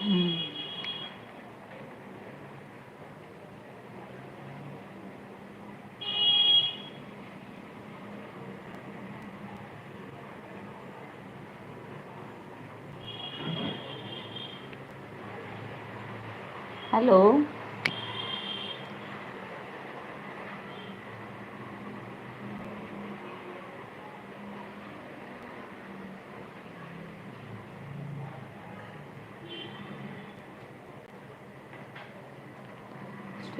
嗯 hello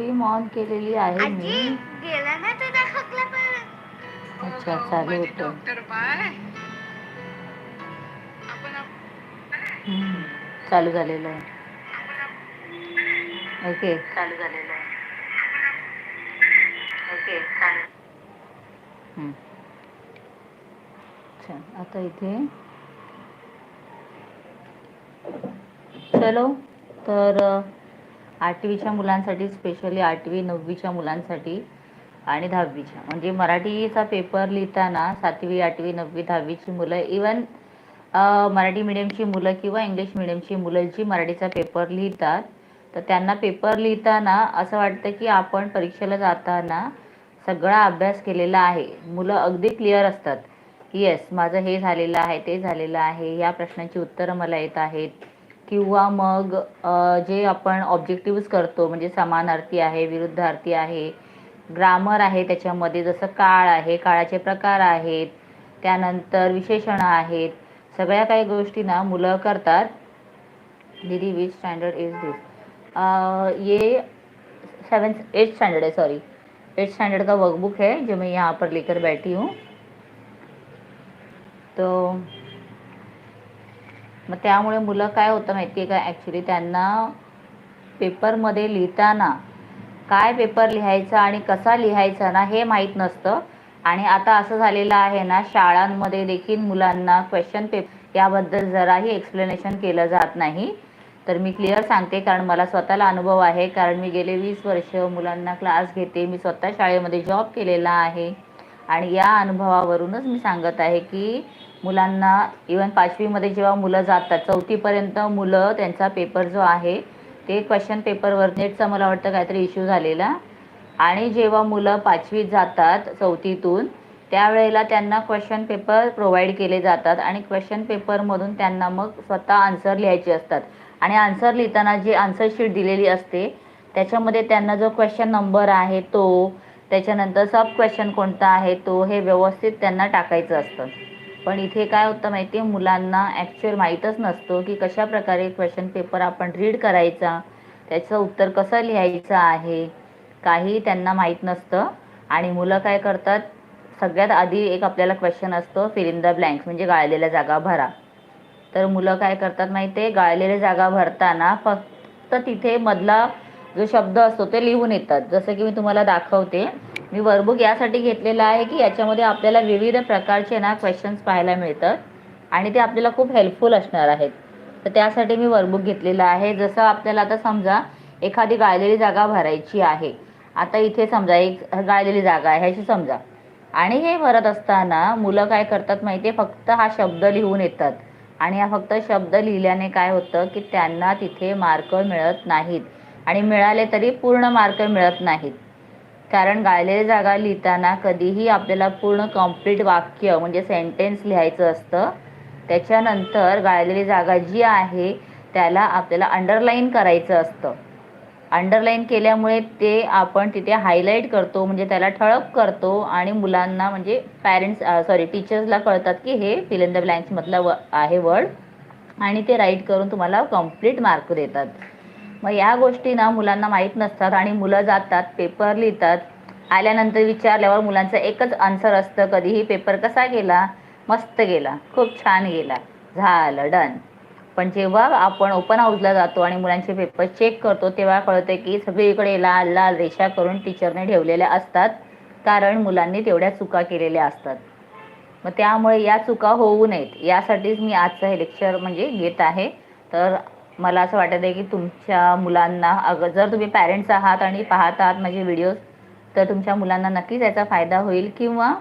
stream on केलेली आहे मी. गेला ना तुझा खोकला पण. अच्छा चालू होतं. चालू झालेलं आहे. ओके. चालू झालेलं आहे. ओके चालू हम्म. अच्छा आता इथे. चलो तर आठवीच्या मुलांसाठी स्पेशली आठवी नववीच्या मुलांसाठी आणि दहावीच्या. म्हणजे मराठीचा पेपर लिहिताना सातवी आठवी नववी दहावीची मुलं इवन मराठी मिडियमची मुलं किंवा इंग्लिश मिडियमची मुलं जी मराठीचा पेपर लिहितात तर त्यांना पेपर लिहिताना असं वाटतं की आपण परीक्षेला जाताना सगळा अभ्यास केलेला आहे. मुलं अगदी क्लिअर असतात. की येस माझं हे झालेलं आहे ते झालेलं आहे या प्रश्नांची उत्तरं मला येत आहेत. किंवा मग जे आपण ऑब्जेक्टिव्हज करतो म्हणजे समानार्थी आहे विरुद्धार्थी आहे ग्रामर आहे त्याच्यामध्ये जसं काळ आहे काळाचे प्रकार आहेत त्यानंतर विशेषणं आहेत सगळ्या काही गोष्टी ना मुलं करतात. दीदी विच स्टँडर्ड इज दिस ये सेवन एट स्टैंडर्ड है सॉरी एट स्टैंडर्ड का वर्कबुक है जो मैं यहाँ पर लेकर बैठी हूँ. तो मग त्यामुळे मुलं काय होतं माहिती आहे का? ॲक्च्युली त्यांना पेपरमध्ये लिहिताना काय पेपर लिहायचा आणि कसा लिहायचा ना हे माहीत नसतं. आणि आता असं झालेलं आहे ना शाळांमध्ये देखील मुलांना क्वेश्चन पेपर याबद्दल जराही एक्सप्लेनेशन केलं जात नाही. तर मी क्लिअर सांगते कारण मला स्वतःला अनुभव आहे. कारण मी गेले वीस वर्ष मुलांना क्लास घेते. मी स्वतः शाळेमध्ये जॉब केलेला आहे. आणि या अनुभवावरूनच मी सांगत आहे की मुलांना इवन पाचवीमध्ये जेव्हा मुलं जातात चौथीपर्यंत मुलं त्यांचा पेपर जो आहे ते क्वेश्चन पेपरवर नेटचा मला वाटतं काहीतरी इश्यू झालेला. आणि जेव्हा मुलं पाचवीत जातात चौथीतून त्यावेळेला त्यांना क्वेश्चन पेपर प्रोव्हाइड केले जातात आणि क्वेश्चन पेपरमधून त्यांना मग स्वतः आन्सर लिहायचे असतात. आणि आन्सर लिहिताना जी आन्सर शीट दिलेली असते त्याच्यामध्ये त्यांना जो क्वेश्चन नंबर आहे तो त्याच्यानंतर सब क्वेश्चन कोणता आहे तो हे व्यवस्थित त्यांना टाकायचं असतं. पण इथे काय होतं माहिती आहे मुलांना ॲक्च्युअल माहीतच नसतो की कशा प्रकारे क्वेश्चन पेपर आपण रीड करायचा त्याचं उत्तर कसं लिहायचं आहे काही त्यांना माहीत नसतं. आणि मुलं काय करतात सगळ्यात आधी एक आपल्याला क्वेश्चन असतो फिल इन द ब्लँक्स म्हणजे गाळलेल्या जागा भरा. तर मुलं काय करतात माहिती आहे गाळलेल्या जागा भरताना फक्त तिथे मधला जो शब्द असतो ते लिहून येतात. जसं की मी तुम्हाला दाखवते मी वर्कबुक यासाठी घेतलेला आहे की याच्यामध्ये आपल्याला विविध प्रकारचे ना क्वेश्चन्स पाहायला मिळतात आणि ते आपल्याला खूप हेल्पफुल असणार आहेत. तर त्यासाठी मी वर्कबुक घेतलेलं आहे. जसं आपल्याला आता समजा एखादी गाळलेली जागा भरायची आहे. आता इथे समजा एक गाळलेली जागा आहे ह्याची समजा. आणि हे भरत असताना मुलं काय करतात माहिती आहे फक्त हा शब्द लिहून येतात. आणि हा फक्त शब्द लिहिल्याने काय होतं की त्यांना तिथे मार्क मिळत नाहीत. आणि मिळाले तरी पूर्ण मार्क मिळत नाहीत. कारण गाळलेली जागा लिहिताना कधीही आपल्याला पूर्ण कंप्लीट वाक्य म्हणजे सेंटेन्स लिहायचं असतं. त्याच्यानंतर गाळलेली जागा जी आहे त्याला आपल्याला अंडरलाईन करायचं असतं. अंडरलाईन केल्यामुळे ते आपण तिथे हायलाईट करतो म्हणजे त्याला ठळक करतो आणि मुलांना म्हणजे पॅरेंट्स सॉरी टीचर्सला कळतात की हे फिल इन द ब्लँक्समधला व आहे वर्ड आणि ते राईट करून तुम्हाला कंप्लीट मार्क देतात. मग या गोष्टी ना मुलांना माहीत नसतात आणि मुलं जातात पेपर लिहितात. आल्यानंतर विचारल्यावर मुलांचं एकच आन्सर असतं कधीही पेपर कसा गेला? मस्त गेला. खूप छान गेला. झालं डन पण जेव्हा आपण ओपन हाऊसला जातो आणि मुलांचे पेपर चेक करतो तेव्हा कळतं की सगळीकडे लाल लाल रेषा करून टीचरने ठेवलेल्या असतात. कारण मुलांनी तेवढ्या चुका केलेल्या असतात. मग त्यामुळे या चुका होऊ नयेत. यासाठीच मी आजचं हे लेक्चर म्हणजे घेत आहे. तर मला असं वाटत आहे की तुमच्या मुलांना अगं जर तुम्ही पॅरेंट्स आहात आणि पाहत आहात माझे व्हिडिओज तर तुमच्या मुलांना नक्कीच याचा फायदा होईल किंवा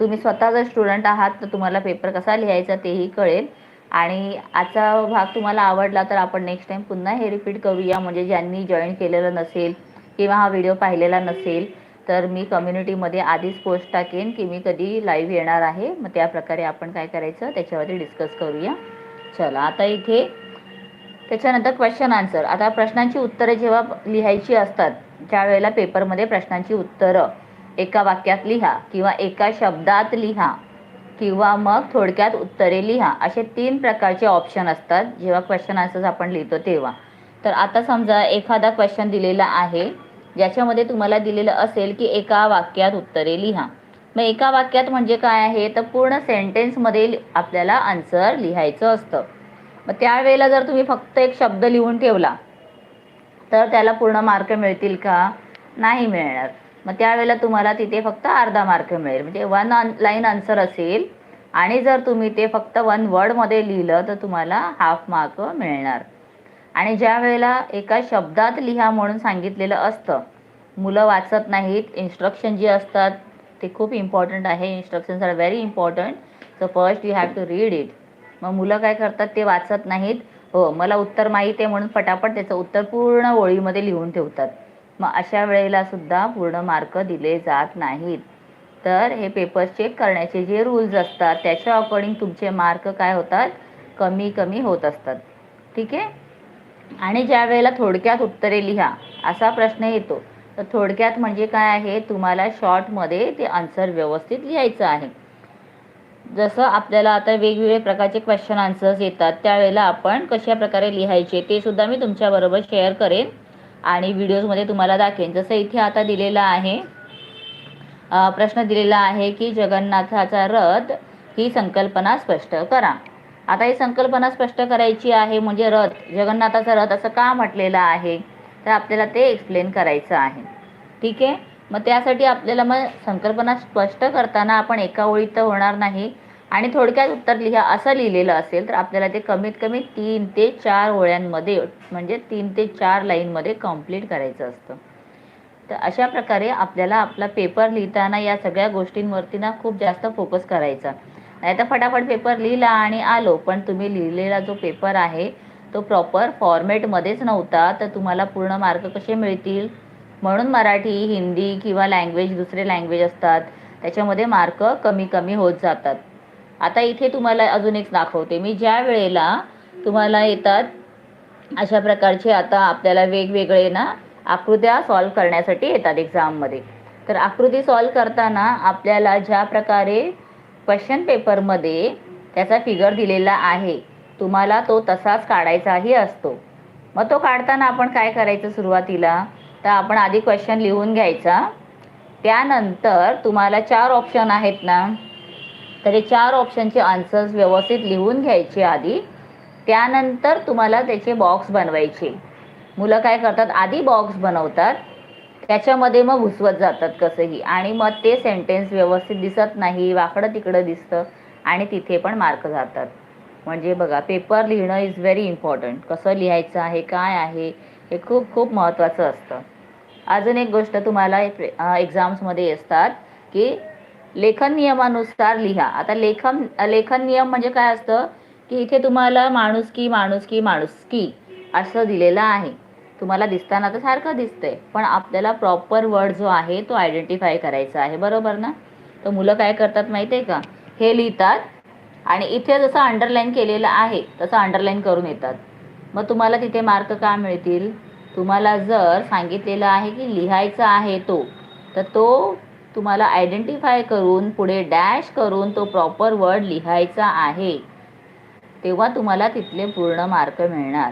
तुम्ही स्वतः जर स्टुडंट आहात तर तुम्हाला पेपर कसा लिहायचा तेही कळेल. आणि आजचा भाग तुम्हाला आवडला तर आपण नेक्स्ट टाइम पुन्हा हे रिपीट करूया. म्हणजे ज्यांनी जॉईन केलेलं नसेल किंवा हा व्हिडिओ पाहिलेला नसेल तर मी कम्युनिटीमध्ये आधीच पोस्ट टाकेन की मी कधी लाईव्ह येणार आहे. मग त्या प्रकारे आपण काय करायचं त्याच्यावरती डिस्कस करूया. चला आता इथे त्याच्यानंतर क्वेश्चन आन्सर आता प्रश्नांची उत्तरे जेव्हा लिहायची असतात ज्या वेळेला पेपरमध्ये प्रश्नांची उत्तरं. एका वाक्यात लिहा किंवा एका शब्दात लिहा किंवा मग थोडक्यात उत्तरे लिहा. असे तीन प्रकारचे ऑप्शन असतात. जेव्हा क्वेश्चन आन्सर्स आपण लिहितो तेव्हा. तर आता समजा एखादा क्वेश्चन दिलेला आहे ज्याच्यामध्ये तुम्हाला दिलेलं असेल की एका वाक्यात उत्तरे लिहा. मग एका वाक्यात म्हणजे काय आहे? तर पूर्ण सेंटेन्समध्ये आपल्याला आन्सर लिहायचं असतं. मग त्यावेळेला जर तुम्ही फक्त एक शब्द लिहून ठेवला तर त्याला पूर्ण मार्क मिळतील का? नाही मिळणार. मग त्यावेळेला तुम्हाला तिथे फक्त अर्धा मार्क मिळेल. म्हणजे वन लाईन आन्सर असेल. आणि जर तुम्ही ते फक्त वन वर्डमध्ये लिहिलं तर तुम्हाला हाफ मार्क मिळणार. आणि ज्या वेळेला एका शब्दात लिहा म्हणून सांगितलेलं असतं मुलं वाचत नाहीत इन्स्ट्रक्शन जे असतात ते खूप इम्पॉर्टंट आहे. Instructions are very important so first you have to read it मग मुलं काय करतात ते वाचत नाहीत. हो मला उत्तर माहीत आहे म्हणून पटापट त्याचं उत्तर पूर्ण ओळीमध्ये लिहून ठेवतात. मग अशा वेळेला सुद्धा पूर्ण मार्क दिले जात नाहीत. तर हे पेपर चेक करण्याचे जे रूल्स असतात त्याच्या अकॉर्डिंग तुमचे मार्क काय होतात? कमी कमी होत असतात. ठीक आहे? आणि ज्या वेळेला थोडक्यात उत्तरे लिहा असा प्रश्न येतो. तर थोडक्यात म्हणजे काय आहे? तुम्हाला शॉर्टमध्ये ते आन्सर व्यवस्थित लिहायचं आहे. जसं आपल्याला आता वेगवेगळे प्रकारचे क्वेश्चन आन्सर्स येतात त्यावेळेला आपण कशा प्रकारे लिहायचे ते सुद्धा मी तुमच्याबरोबर शेअर करेन आणि व्हिडिओजमध्ये तुम्हाला दाखवेन. जसं इथे आता दिलेलं आहे प्रश्न दिलेला आहे की जगन्नाथाचा रथ ही संकल्पना स्पष्ट करा. आता ही संकल्पना स्पष्ट करायची आहे म्हणजे रथ जगन्नाथाचा रथ असं का म्हटलेलं आहे? तर आपल्याला ते एक्सप्लेन करायचं आहे. ठीक आहे? मग त्यासाठी आपल्याला मग संकल्पना स्पष्ट करताना आपण एका ओळीत तर होणार नाही. आणि थोडक्यात उत्तर लिहा असं लिहिलेलं असेल तर आपल्याला ते कमीत कमी तीन ते चार ओळ्यांमध्ये म्हणजे तीन ते चार लाईनमध्ये कंप्लीट करायचं असतं. तर अशा प्रकारे आपल्याला आपला पेपर लिहिताना या सगळ्या गोष्टींवरती ना खूप जास्त फोकस करायचा. नाही तर फटाफट पेपर लिहिला आणि आलो पण तुम्ही लिहिलेला जो पेपर आहे तो प्रॉपर फॉर्मॅटमध्येच नव्हता तर तुम्हाला पूर्ण मार्क कसे मिळतील? म्हणून मराठी हिंदी किंवा लँग्वेज दुसरे लँग्वेज असतात त्याच्यामध्ये मार्क कमी कमी होत जातात. आता इथे तुम्हाला अजून एक दाखवते. मी ज्या वेळेला तुम्हाला येतात अशा प्रकारचे आता आपल्याला वेगवेगळे ना आकृत्या सॉल्व करण्यासाठी येतात एक्झाममध्ये तर आकृती सॉल्व करताना आपल्याला ज्या प्रकारे क्वेश्चन पेपरमध्ये त्याचा फिगर दिलेला आहे तुम्हाला तो तसाच काढायचाही असतो. मग तो काढताना आपण काय करायचं सुरुवातीला? तर आपण आधी क्वेश्चन लिहून घ्यायचा. त्यानंतर तुम्हाला चार ऑप्शन आहेत ना तर हे चार ऑप्शनचे आन्सर्स व्यवस्थित लिहून घ्यायचे आधी. त्यानंतर तुम्हाला त्याचे बॉक्स बनवायचे. मुलं काय करतात? आधी बॉक्स बनवतात. त्याच्यामध्ये मग घुसवत जातात कसंही. आणि मग ते सेंटेन्स व्यवस्थित दिसत नाही वाकडं तिकडं दिसतं आणि तिथे पण मार्क जातात. म्हणजे बघा पेपर लिहिणं इज व्हेरी इम्पॉर्टंट कसं लिहायचं आहे काय आहे हे खूप खूप महत्त्वाचं असतं. अजून एक गोष्ट तुम्हाला एक्झाम्समध्ये असतात की लेखन नियमानुसार लिहा. आता लेखन लेखन नियम म्हणजे काय असतं? की इथे तुम्हाला माणुसकी माणुसकी माणुसकी असं दिलेलं आहे. तुम्हाला दिसताना तर सारखं दिसतंय पण आपल्याला प्रॉपर वर्ड जो आहे तो आयडेंटिफाय करायचा आहे. बरोबर ना? तर मुलं काय करतात माहिती आहे का? हे लिहितात आणि इथे जसं अंडरलाईन केलेलं आहे तसं अंडरलाईन करून येतात. मग तुम्हाला तिथे मार्क का मिळतील? तुम्हाला जर सांगितलेलं आहे की लिहायचा आहे तो तर तो तुम्हाला आयडेंटिफाय करून पुढे डॅश करून तो प्रॉपर वर्ड लिहायचा आहे. तेव्हा तुम्हाला तिथले पूर्ण मार्क मिळणार.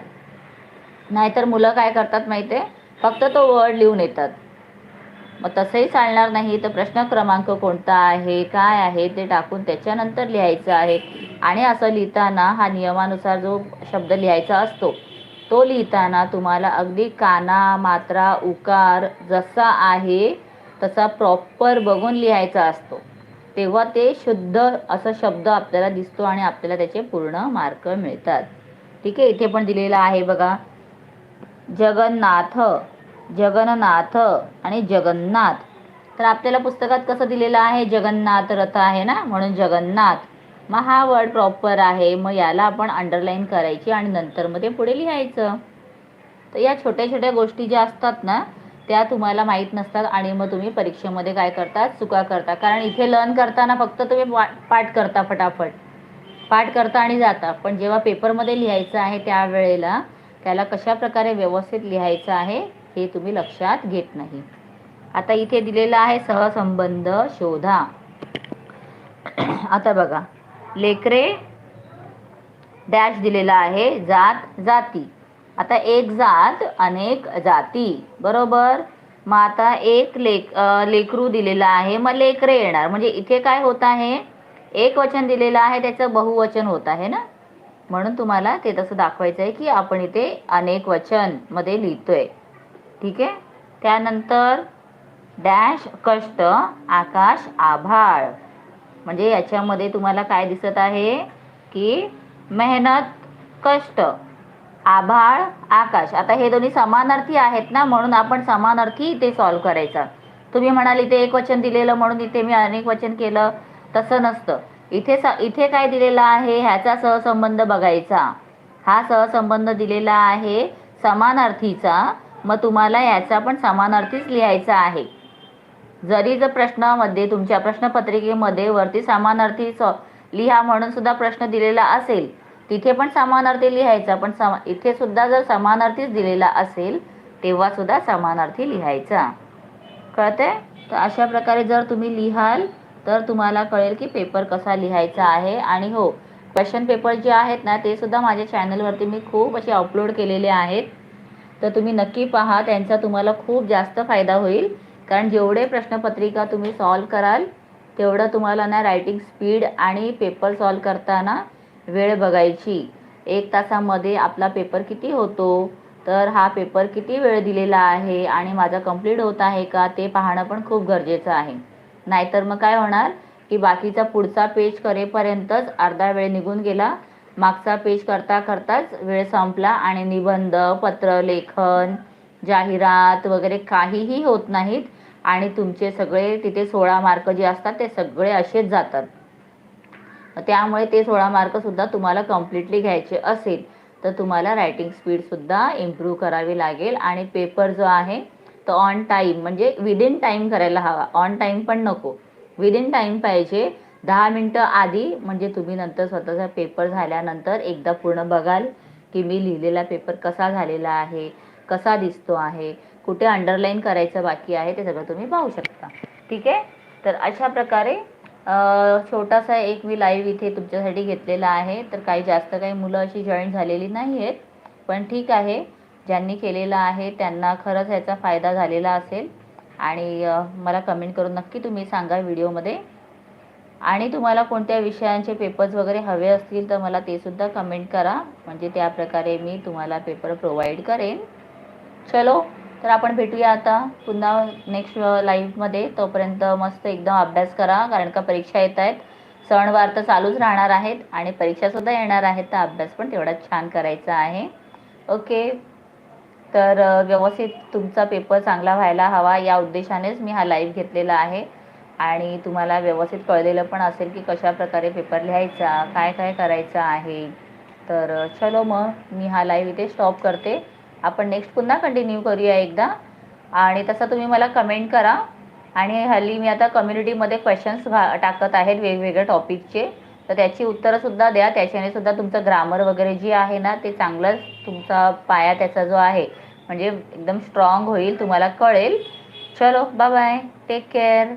नाहीतर मुलं काय करतात माहिती आहे फक्त तो वर्ड लिहून येतात. मग तसंही चालणार नाही तर प्रश्न क्रमांक कोणता आहे काय आहे ते टाकून त्याच्यानंतर लिहायचं आहे. आणि असं लिहिताना हा नियमानुसार जो शब्द लिहायचा असतो तो लिहिताना तुम्हाला अगदी काना मात्रा उकार जसा आहे तसा प्रॉपर बघून लिहायचा असतो. तेव्हा ते शुद्ध असा शब्द आपल्याला दिसतो आणि आपल्याला त्याचे पूर्ण मार्क मिळतात. ठीक आहे इथे पण दिलेलं आहे बघा. जगन्नाथ जगन्नाथ आणि जगन्नाथ. तर आपल्याला पुस्तकात कसं दिलेलं आहे? जगन्नाथ रथ आहे ना? म्हणून जगन्नाथ. मग हा वर्ड प्रॉपर आहे. मग याला आपण अंडरलाईन करायची आणि नंतर मग ते पुढे लिहायचं. तर या छोट्या छोट्या गोष्टी ज्या असतात ना त्या तुम्हाला माहीत नसतात आणि मग तुम्ही परीक्षेमध्ये काय करता चुका करता. कारण इथे लर्न करताना फक्त तुम्ही पाठ करता फटाफट. पाठ करता आणि जाता. पण जेव्हा पेपरमध्ये लिहायचं आहे त्यावेळेला त्याला कशा प्रकारे व्यवस्थित लिहायचं आहे हे तुम्ही लक्षात घेत नाही. आता इथे दिलेलं आहे सहसंबंध शोधा. आता बघा. लेकरे डॅश दिलेला आहे जात जाती आता एक जात अनेक जाती. बरोबर? मग आता एक लेक लेकरू दिलेला आहे मग लेकरे येणार. म्हणजे इथे काय होत आहे? एक वचन दिलेलं आहे त्याचं बहुवचन होत आहे ना? म्हणून तुम्हाला ते तसं दाखवायचं आहे की आपण इथे अनेक वचनमध्ये लिहितोय. ठीक आहे? त्यानंतर डॅश कष्ट आकाश आभाळ. म्हणजे याच्यामध्ये तुम्हाला काय दिसत आहे? की मेहनत कष्ट. आभाळ आकाश. आता हे दोन्ही समानार्थी आहेत ना म्हणून आपण समानार्थी इथे सॉल्व करायचा. तुम्ही म्हणाल इथे एक वचन दिलेलं म्हणून इथे मी अनेक वचन केलं. तसं नसतं. इथे स इथे काय दिलेलं आहे ह्याचा सहसंबंध बघायचा. हा सहसंबंध दिलेला आहे समानार्थीचा. मग तुम्हाला याचा पण समानार्थीच लिहायचा आहे. जरी जर प्रश्नामध्ये तुमच्या प्रश्नपत्रिकेमध्ये वरती समानार्थी सॉ लिहा म्हणून सुद्धा प्रश्न दिलेला असेल तिथे पण समानार्थी लिहायचा पण समा इथे सुद्धा जर समानार्थीच दिलेला असेल तेव्हा सुद्धा समानार्थी लिहायचा. कळते तर अशा प्रकारे जर तुम्ही लिहाल तर तुम्हाला कळेल की पेपर कसा लिहायचा आहे. आणि हो क्वेश्चन पेपर जे आहेत ना ते सुद्धा माझ्या चॅनलवरती मी खूप असे अपलोड केलेले आहेत. तर तुम्ही नक्की पहा त्यांचा तुम्हाला खूप जास्त फायदा होईल. कारण जेवढे प्रश्नपत्रिका तुम्ही सॉल्व कराल तेवढं तुम्हाला ना रायटिंग स्पीड आणि पेपर सॉल्व करताना वेळ बघायची. एक तासामध्ये आपला पेपर किती होतो? तर हा पेपर किती वेळ दिलेला आहे? आणि माझा कंप्लीट होत आहे का? ते पाहणं पण खूप गरजेचं आहे. नाहीतर मग काय होणार? की बाकीचा पुढचा पेज करेपर्यंतच अर्धा वेळ निघून गेला. मागचा पेज करता करताच वेळ संपला आणि निबंध पत्र लेखन जाहिरात वगैरे काहीही होत नाहीत. आणि तुमचे सगळे तिथे सोळा मार्क जे असतात ते सगळे असेच जातात. त्यामुळे ते सोळा मार्कसुद्धा तुम्हाला कम्प्लिटली घ्यायचे असेल तर तुम्हाला रायटिंग स्पीडसुद्धा इम्प्रूव्ह करावी लागेल. आणि पेपर जो आहे तो ऑन टाईम म्हणजे विदिन टाईम करायला हवा. ऑन टाईम पण नको. विदिन टाईम पाहिजे. दहा मिनटं आधी म्हणजे तुम्ही नंतर स्वतःचा पेपर झाल्यानंतर एकदा पूर्ण बघाल की मी लिहिलेला पेपर कसा झालेला आहे कसा दिसतो आहे कुठे अंडरलाईन करायचं बाकी आहे ते सगळं तुम्ही पाहू शकता. ठीक आहे? तर अशा प्रकारे छोटासा एक मी लाईव्ह इथे तुमच्यासाठी घेतलेला आहे. तर काही जास्त काही मुलं अशी जॉईन झालेली नाही आहेत पण ठीक आहे. ज्यांनी केलेलं आहे त्यांना खरंच ह्याचा फायदा झालेला असेल. आणि मला कमेंट करून नक्की तुम्ही सांगा व्हिडिओमध्ये आणि तुम्हाला कोणत्या विषयांचे पेपर्स वगैरे हवे असतील तर मला ते सुद्धा कमेंट करा. म्हणजे त्याप्रकारे मी तुम्हाला पेपर प्रोव्हाइड करेन. चलो तर आपण भेटूया आता पुन्हा नेक्स्ट लाईव्हमध्ये तोपर्यंत मस्त एकदम अभ्यास करा कारण का परीक्षा येत आहेत. सणवार तर चालूच राहणार आहेत आणि परीक्षासुद्धा येणार आहेत. तर अभ्यास पण तेवढाच छान करायचा आहे. ओके. तर व्यवस्थित तुमचा पेपर चांगला व्हायला हवा. या उद्देशानेच मी हा लाईव्ह घेतलेला आहे. आणि तुम्हाला व्यवस्थित कळलेलं पण असेल की कशा प्रकारे पेपर लिहायचा काय काय करायचं आहे. तर चलो मग. मी हा लाईव्ह इथे स्टॉप करते. आपण नेक्स्ट पुन्हा कंटिन्यू करूया एकदा. आणि तसं तुम्ही मला कमेंट करा. आणि हल्ली मी आता कम्युनिटीमध्ये क्वेश्चन्स घा टाकत आहेत वेगवेगळ्या टॉपिकचे तर त्याची उत्तरंसुद्धा द्या. त्याच्याने सुद्धा तुमचं ग्रामर वगैरे जे आहे ना ते चांगलंच तुमचा पाया त्याचा जो आहे म्हणजे एकदम स्ट्रॉंग होईल तुम्हाला कळेल. चलो बाय बाय टेक केअर